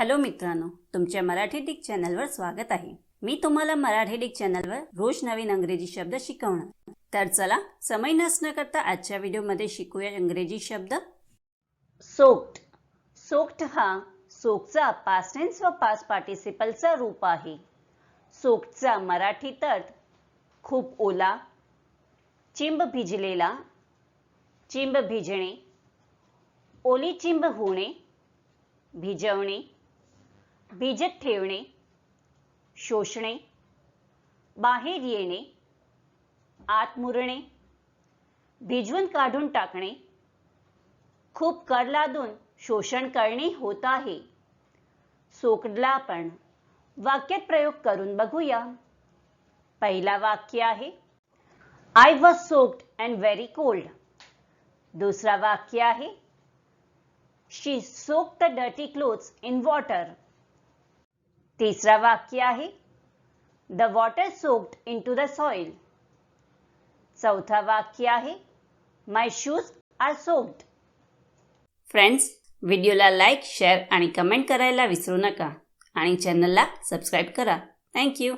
Hello मित्रांनो तुमच्या Marathi Dick चॅनलवर स्वागत आहे. मी तुम्हाला मराठी डिक चॅनलवर रोज नवीन अंग्रेजी शब्द शिकवणार. तर चला समय नसणं करता आजच्या व्हिडिओमध्ये शिकूया इंग्रजी शब्द. सोक्ट सोक्ट हा सोकचा पास्ट टेन्स व पास्ट पार्टिसिपलचा रूप आहे. सोक्टचा मराठी तर खूप ओला चिंब भिजलेला चिंब भिजणे ओली चिंब होणे भिजवणे भिजत ठेवणे शोषणे बाहेर येणे आत मुरणे भिजवून काढून टाकणे खूप कर लादून शोषण करणे होत आहे. सोकडला आपण वाक्यात प्रयोग करून बघूया. पहिला वाक्य आहे I was soaked and very cold दुसरा वाक्य आहे she soak the dirty clothes in water तिसरा वाक्य आहे. The water soaked in to the soil चौथा वाक्य आहे. My shoes are soaked friends व्हिडिओला लाईक शेअर आणि कमेंट करायला विसरू नका. आणि चॅनलला सबस्क्राईब करा. थँक्यू